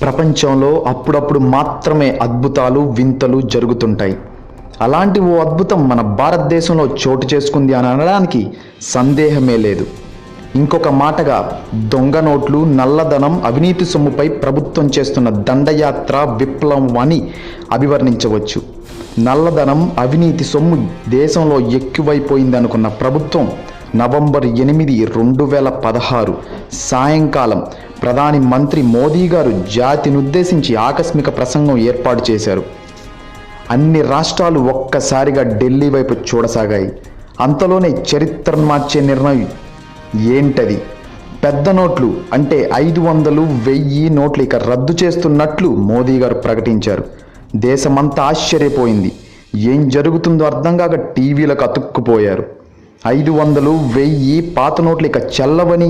ప్రపంచంలో అప్పుడప్పుడు మాత్రమే అద్భుతాలు వింతలు జరుగుతుంటాయి. అలాంటి ఓ అద్భుతం మన భారతదేశంలో చోటు చేసుకుంది అని అనడానికి సందేహమే లేదు. ఇంకొక మాటగా దొంగ నోట్లు నల్లధనం అవినీతి సొమ్ముపై ప్రభుత్వం చేస్తున్న దండయాత్ర విప్లవం అని అభివర్ణించవచ్చు. నల్లధనం అవినీతి సొమ్ము దేశంలో ఎక్కువైపోయిందనుకున్న ప్రభుత్వం నవంబర్ ఎనిమిది రెండు వేల పదహారు సాయంకాలం ప్రధాని మంత్రి మోదీ గారు జాతినుద్దేశించి ఆకస్మిక ప్రసంగం ఏర్పాటు చేశారు. అన్ని రాష్ట్రాలు ఒక్కసారిగా ఢిల్లీ వైపు చూడసాగాయి. అంతలోనే చరిత్రను మార్చే నిర్ణయం ఏంటది? పెద్ద నోట్లు అంటే ఐదు వందలు వెయ్యి నోట్లు ఇక రద్దు చేస్తున్నట్లు మోదీ గారు ప్రకటించారు. దేశమంతా ఆశ్చర్యపోయింది. ఏం జరుగుతుందో అర్థం కాక టీవీలకు అతుక్కుపోయారు. ఐదు వందలు వెయ్యి పాత నోట్లు ఇక చెల్లవని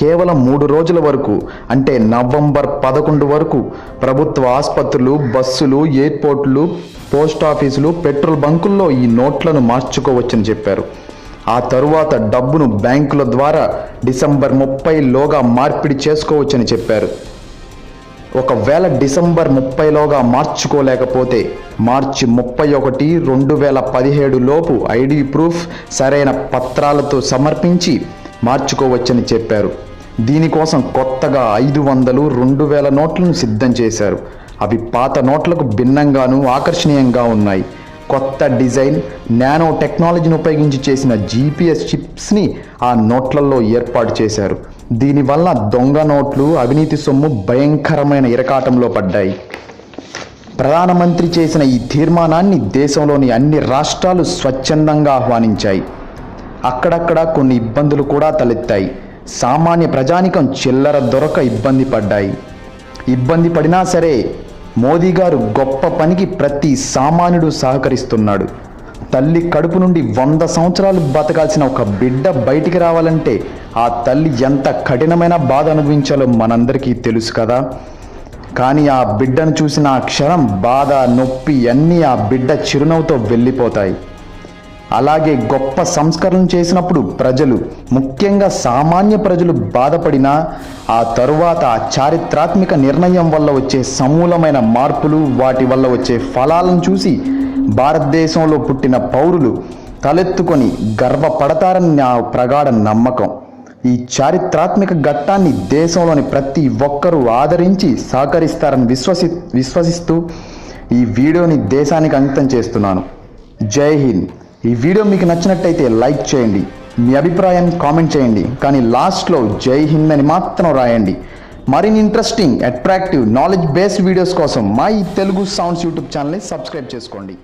కేవలం మూడు రోజుల వరకు అంటే నవంబర్ పదకొండు వరకు ప్రభుత్వ ఆసుపత్రులు బస్సులు ఎయిర్పోర్ట్లు పోస్ట్ ఆఫీసులు పెట్రోల్ బంకుల్లో ఈ నోట్లను మార్చుకోవచ్చని చెప్పారు. ఆ తరువాత డబ్బును బ్యాంకుల ద్వారా డిసెంబర్ ముప్పై లోగా మార్పిడి చేసుకోవచ్చని చెప్పారు. ఒకవేళ డిసెంబర్ ముప్పైలోగా మార్చుకోలేకపోతే మార్చి ముప్పై ఒకటి రెండు వేల పదిహేడు లోపు ఐడి ప్రూఫ్ సరైన పత్రాలతో సమర్పించి మార్చుకోవచ్చని చెప్పారు. దీనికోసం కొత్తగా ఐదు వందలు రెండు వేల నోట్లను సిద్ధం చేశారు. అవి పాత నోట్లకు భిన్నంగాను ఆకర్షణీయంగా ఉన్నాయి. కొత్త డిజైన్ నానో టెక్నాలజీని ఉపయోగించి చేసిన జీపీఎస్ చిప్స్ని ఆ నోట్లలో ఏర్పాటు చేశారు. దీనివల్ల దొంగ నోట్లు అవినీతి సొమ్ము భయంకరమైన ఇరకాటంలో పడ్డాయి. ప్రధానమంత్రి చేసిన ఈ తీర్మానాన్ని దేశంలోని అన్ని రాష్ట్రాలు స్వచ్ఛందంగా ఆహ్వానించాయి. అక్కడక్కడ కొన్ని ఇబ్బందులు కూడా తలెత్తాయి. సామాన్య ప్రజానికం చిల్లర దొరక ఇబ్బంది పడ్డాయి. ఇబ్బంది పడినా సరే మోదీ గారు గొప్ప పనికి ప్రతి సామాన్యుడు సహకరిస్తున్నాడు. తల్లి కడుపు నుండి వంద సంవత్సరాలు బతకాల్సిన ఒక బిడ్డ బయటికి రావాలంటే ఆ తల్లి ఎంత కఠినమైన బాధ అనుభవించాలో మనందరికీ తెలుసు కదా. కానీ ఆ బిడ్డను చూసిన ఆ క్షణం బాధ నొప్పి అన్నీ ఆ బిడ్డ చిరునవ్వుతో వెళ్ళిపోతాయి. అలాగే గొప్ప సంస్కరణ చేసినప్పుడు ప్రజలు ముఖ్యంగా సామాన్య ప్రజలు బాధపడినా ఆ తరువాత ఆ చారిత్రాత్మక నిర్ణయం వల్ల వచ్చే సమూలమైన మార్పులు వాటి వల్ల వచ్చే ఫలాలను చూసి భారతదేశంలో పుట్టిన పౌరులు తలెత్తుకొని గర్వపడతారని నా ప్రగాఢ నమ్మకం. ఈ చారిత్రాత్మక ఘట్టాన్ని దేశంలోని ప్రతి ఒక్కరూ ఆదరించి సహకరిస్తారని విశ్వసి విశ్వసిస్తూ ఈ వీడియోని దేశానికి అంకితం చేస్తున్నాను. జై హింద్. ఈ వీడియో మీకు నచ్చినట్టయితే లైక్ చేయండి మీ అభిప్రాయాన్ని కామెంట్ చేయండి కానీ లాస్ట్లో జై హింద్ అని మాత్రం రాయండి. మరిన్ని interesting attractive knowledge based videos కోసం మా ఈ తెలుగు సౌండ్స్ యూట్యూబ్ ఛానల్ని సబ్స్క్రైబ్ చేసుకోండి.